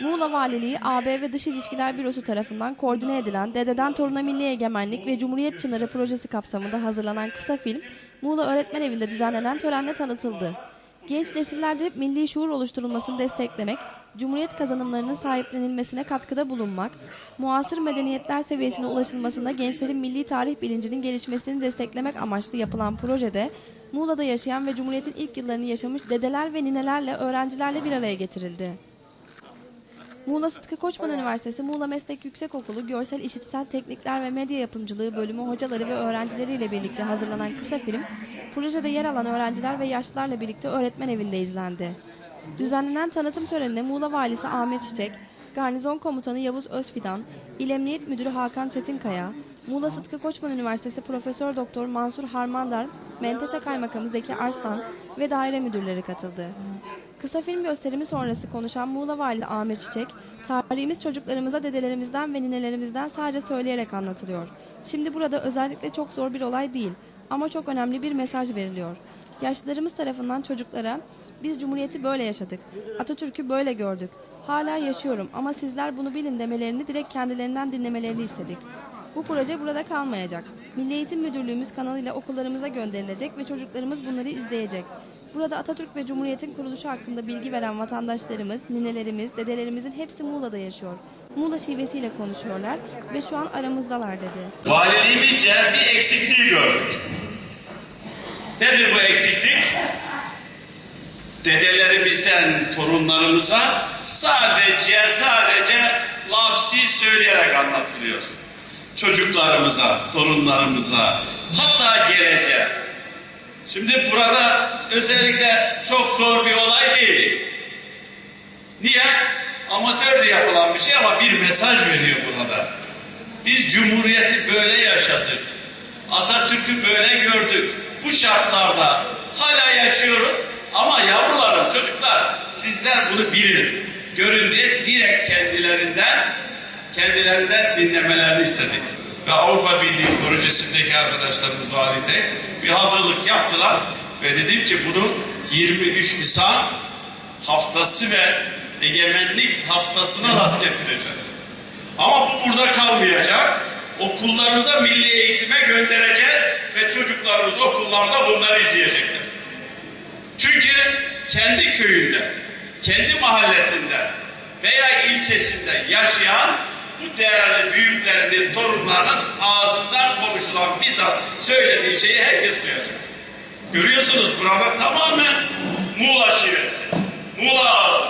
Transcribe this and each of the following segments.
Muğla Valiliği, AB ve Dış İlişkiler Bürosu tarafından koordine edilen Dededen Toruna Milli Egemenlik ve Cumhuriyet Çınarı projesi kapsamında hazırlanan kısa film, Muğla Öğretmen Evi'nde düzenlenen törenle tanıtıldı. Genç nesillerde milli şuur oluşturulmasını desteklemek, Cumhuriyet kazanımlarının sahiplenilmesine katkıda bulunmak, muasır medeniyetler seviyesine ulaşılmasında gençlerin milli tarih bilincinin gelişmesini desteklemek amaçlı yapılan projede, Muğla'da yaşayan ve Cumhuriyet'in ilk yıllarını yaşamış dedeler ve ninelerle öğrencilerle bir araya getirildi. Muğla Sıtkı Koçman Üniversitesi Muğla Meslek Yüksekokulu Görsel İşitsel Teknikler ve Medya Yapımcılığı bölümü hocaları ve öğrencileriyle birlikte hazırlanan kısa film, projede yer alan öğrenciler ve yaşlılarla birlikte öğretmen evinde izlendi. Düzenlenen tanıtım törenine Muğla Valisi Amir Çiçek, Garnizon Komutanı Yavuz Özfidan, İl Emniyet Müdürü Hakan Çetinkaya, Muğla Sıtkı Koçman Üniversitesi Profesör Doktor Mansur Harmandar, Menteşe Kaymakamı Zeki Arslan ve daire müdürleri katıldı. Kısa film gösterimi sonrası konuşan Muğla Valide Amir Çiçek, tarihimiz çocuklarımıza dedelerimizden ve ninelerimizden sadece söyleyerek anlatılıyor. Şimdi burada özellikle çok zor bir olay değil ama çok önemli bir mesaj veriliyor. Yaşlılarımız tarafından çocuklara biz Cumhuriyeti böyle yaşadık, Atatürk'ü böyle gördük, hala yaşıyorum ama sizler bunu bilin demelerini direkt kendilerinden dinlemelerini istedik. Bu proje burada kalmayacak. Milli Eğitim Müdürlüğümüz kanalıyla okullarımıza gönderilecek ve çocuklarımız bunları izleyecek. Burada Atatürk ve Cumhuriyet'in kuruluşu hakkında bilgi veren vatandaşlarımız, ninelerimiz, dedelerimizin hepsi Muğla'da yaşıyor. Muğla şivesiyle konuşuyorlar ve şu an aramızdalar dedi. Valiliğimizce bir eksikliği gördük. Nedir bu eksiklik? Dedelerimizden torunlarımıza sadece sadece lafzi söyleyerek anlatılıyor. Çocuklarımıza, torunlarımıza, hatta geleceğe. Şimdi burada özellikle çok zor bir olay değil. Niye? Amatörce yapılan bir şey ama bir mesaj veriyor burada. Biz Cumhuriyeti böyle yaşadık. Atatürk'ü böyle gördük. Bu şartlarda hala yaşıyoruz. Ama yavrularım, çocuklar sizler bunu bilin. Görün diye direkt kendilerinden kendilerinden dinlemelerini istedik. Ve Avrupa Birliği projesindeki arkadaşlarımız valide bir hazırlık yaptılar. Ve dedim ki bunu 23 Nisan haftası ve egemenlik haftasına rast getireceğiz. Ama bu burada kalmayacak. Okullarımıza milli eğitime göndereceğiz ve çocuklarımız okullarda bunları izleyecekler. Çünkü kendi köyünde, kendi mahallesinde veya ilçesinde yaşayan bu değerli büyüklerinin, torunlarının ağzından konuşulan bizzat söylediği şeyi herkes duyacak. Görüyorsunuz burada tamamen Muğla şivesi, Muğla ağzı.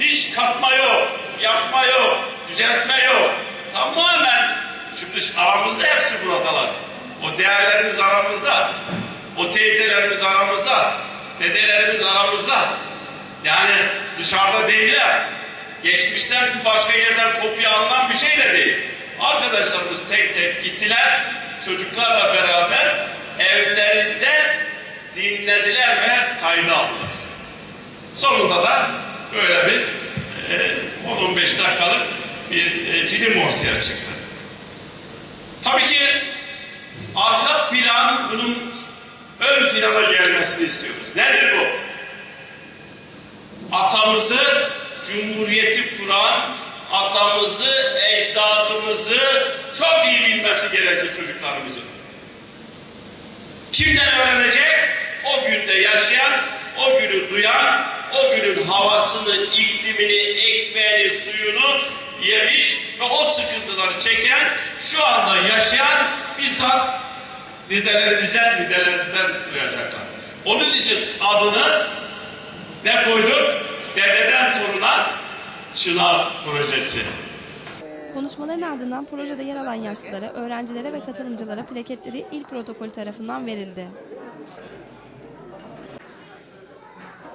Hiç katma yok, yapma yok, düzeltme yok. Tamamen şimdi aramızda hepsi buradalar. O değerlerimiz aramızda. O teyzelerimiz aramızda. Dedelerimiz aramızda. Yani dışarıda değiller. Geçmişten başka yerden kopya alınan bir şey de değil. Arkadaşlarımız tek tek gittiler. Çocuklarla beraber evlerinde dinlediler ve kayda aldılar. Sonunda da böyle bir e, 10-15 dakikalık bir e, film ortaya çıktı. Tabii ki arka plan bunun ön plana gelmesini istiyoruz. Nedir bu? Atamızı, cumhuriyeti kuran, atamızı, ecdadımızı çok iyi bilmesi gerekir çocuklarımızın. Kimden öğrenecek? O günde yaşayan, o günü duyan, o günün havasını, iklimini, ekmeğini, suyunu yemiş ve o sıkıntıları çeken, şu anda yaşayan bizzat dedelerimizden, dedelerimizden duyacaklar. Onun için adını ne koyduk? Çınar Projesi. Konuşmaların ardından projede yer alan yaşlılara, öğrencilere ve katılımcılara plaketleri il protokolü tarafından verildi.